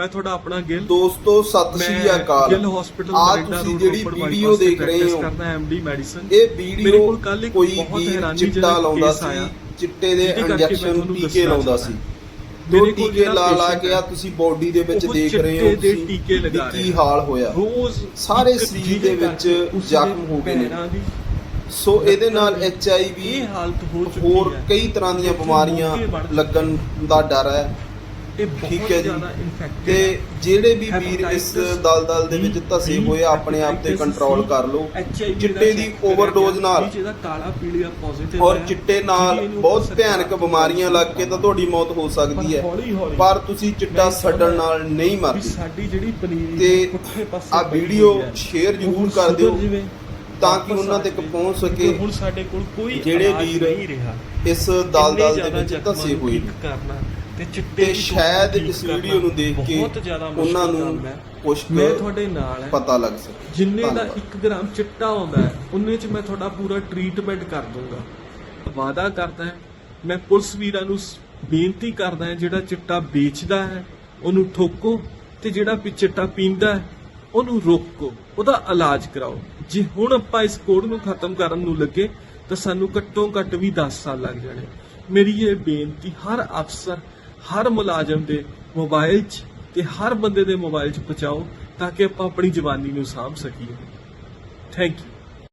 ਮੈਂ ਤੁਹਾਡਾ ਆਪਣਾ ਗਿੱਲ। ਦੋਸਤੋ ਸਤਿ ਸ਼੍ਰੀ ਅਕਾਲ। ਗਿੱਲ ਹਸਪੀਟਲ ਆ ਤੁਸੀਂ ਜਿਹੜੀ ਵੀਡੀਓ ਦੇਖ ਰਹੇ ਹੋ। ਕਰਦਾ ਐਮਡੀ ਮੈਡੀਸਨ ਇਹ ਮੇਰੇ ਵੀਡੀਓ ਕੋਲ ਇੱਕ ਕੋਈ ਬਹੁਤ ਵੀਰ ਹੈਰਾਨੀ ਚਿੱਟਾ ਜਿਹੜਾ ਲਾਉਂਦਾ case ਆਇਆ, ਸੀ ਚਿੱਟੇ ਦੇ ਇੰਜੈਕਸ਼ਨ ਟੀਕੇ ਲਾਉਂਦਾ ਸੀ। ਮੇਰੇ ਕੋਲ ਟੀਕੇ ਲਾ ਲਾ ਕੇ ਆ ਤੁਸੀਂ ਬੋਡੀ ਦੇ ਵਿੱਚ ਦੇਖ ਰਹੇ ਹੋ ਦੇ ਟੀਕੇ ਲਗਾ ਕੀ ਰਹੇ। ਹਾਲ ਹੋਇਆ। ਰੋਜ਼ ਸਾਰੇ ਸਰੀਰ ਦੇ ਵਿੱਚ ਜ਼ਖਮ ਹੋ ਗਏ ਨੇ। ਸੋ ਇਹਦੇ ਨਾਲ ਐਚ ਆਈ ਇਹ ਵੀ ਹਾਲਤ ਹੋ ਚੁੱਕੀ ਹੋਰ ਹੈ। ਕਈ ਤਰ੍ਹਾਂ ਦੀਆਂ ਬਿਮਾਰੀਆਂ। ਲੱਗਣ ਦਾ ਡਰ ਹੈ। ਇਹ ਬਹੁਤ ਠੀਕ ਹੈ ਜੀ। ਜ਼ਿਆਦਾ infected ਤੇ। ਜਿਹੜੇ ਵੀ ਵੀਰ ਇਸ ਦਲਦਲ ਦੇ ਵਿੱਚ ਧਸੇ ਹੋਏ ਆਪਣੇ ਆਪ ਤੇ ਕੰਟਰੋਲ ਕਰ ਲਓ। ਚਿੱਟੇ ਦਾ ਗਿਆ, ਨਾਲ। ਵਿੱਚ ਇਹਦਾ ਕਾਲਾ ਪੀਲੀਆ ਪੋਜ਼ਿਟਿਵ ਔਰ ਚਿੱਟੇ ਨਾਲ ਬਹੁਤ ਭਿਆਨਕ ਬਿਮਾਰੀਆਂ ਲੱਗ ਕੇ ਤਾਂ ਤੁਹਾਡੀ ਮੌਤ ਹੋ ਸਕਦੀ ਹੈ। ਪਰ ਤੁਸੀਂ ਚਿੱਟਾ ਛੱਡਣ ਨਾਲ ਨਹੀਂ ਮਰਦੇ। ਸਾਡੀ ਜਿਹੜੀ ਪਨੀਰੀ ਤੇ ਆ ਵੀਡੀਓ ਸ਼ੇਅਰ ਜ਼ਰੂਰ ਕਰ ਦਿਓ। ਤਾਂ ਕਿ ਉਹਨਾਂ ਤੱਕ। ਪਹੁੰਚ ਸਕੇ ਹੁਣ ਸਾਡੇ ਕੋਲ ਕੋਈ ਜਿਹੜੇ ਵੀਰ ਨਹੀਂ ਰਿਹਾ ਇਸ ਦਲਦਲ ਦੇ ਵਿੱਚ ਧਸੇ ਹੋਏ ਨੇ ਕਰਨਾ ਤੇ ਚਿੱਟੇ ਤੇ ਸ਼ਾਇਦ ਇਸ ਵੀਡੀਓ ਨੂੰ ਦੇਖ ਕੇ ਬਹੁਤ ਜ਼ਿਆਦਾ ਮੁਸ਼ਕਿਲ ਉਹਨਾਂ ਨੂੰ। ਕੁਝ ਮੈਂ ਤੁਹਾਡੇ ਨਾਲ ਪਤਾ ਲੱਗ ਸਕੇ ਜਿੰਨੇ ਦਾ ਧੰਨਵਾਦ। 1 ਗ੍ਰਾਮ ਚਿੱਟਾ ਆਉਂਦਾ ਹੈ ਉਨੇ ਚ ਮੈਂ ਤੁਹਾਡਾ ਪੂਰਾ ਟ੍ਰੀਟਮੈਂਟ ਕਰ ਦੂੰਗਾ ਵਾਅਦਾ ਕਰਦਾ ਹਾਂ ਮੈਂ ਪੁਲਿਸ ਵੀਰਾਂ ਨੂੰ ਬੇਨਤੀ ਕਰਦਾ ਹਾਂ ਜਿਹੜਾ ਚਿੱਟਾ ਵੇਚਦਾ ਹੈ ਉਹਨੂੰ ਠੋਕੋ ਤੇ ਜਿਹੜਾ ਚਿੱਟਾ ਪੀਂਦਾ ਹੈ ਉਹਨੂੰ ਰੋਕੋ, ਉਹਦਾ ਇਲਾਜ ਕਰਾਓ। ਜੇ ਹੁਣ ਆਪਾਂ ਇਸ ਕੋਡ ਨੂੰ ਖਤਮ ਕਰਨ ਨੂੰ ਲੱਗੇ, ਤਾਂ ਸਾਨੂੰ ਘੱਟੋ ਘੱਟ ਵੀ 10 ਸਾਲ ਲੱਗ ਜਾਣੇ। ਮੇਰੀ ਇਹ ਬੇਨਤੀ, ਹਰ ਅਫਸਰ, ਹਰ ਮੁਲਾਜ਼ਮ ਦੇ ਮੋਬਾਈਲ 'ਚ ਤੇ ਹਰ ਬੰਦੇ ਦੇ ਮੋਬਾਈਲ 'ਚ ਪਹੁੰਚਾਓ, ਤਾਂ ਕਿ ਆਪਾਂ ਆਪਣੀ ਜਵਾਨੀ ਨੂੰ ਸਾਂਭ ਸਕੀਏ। Thank you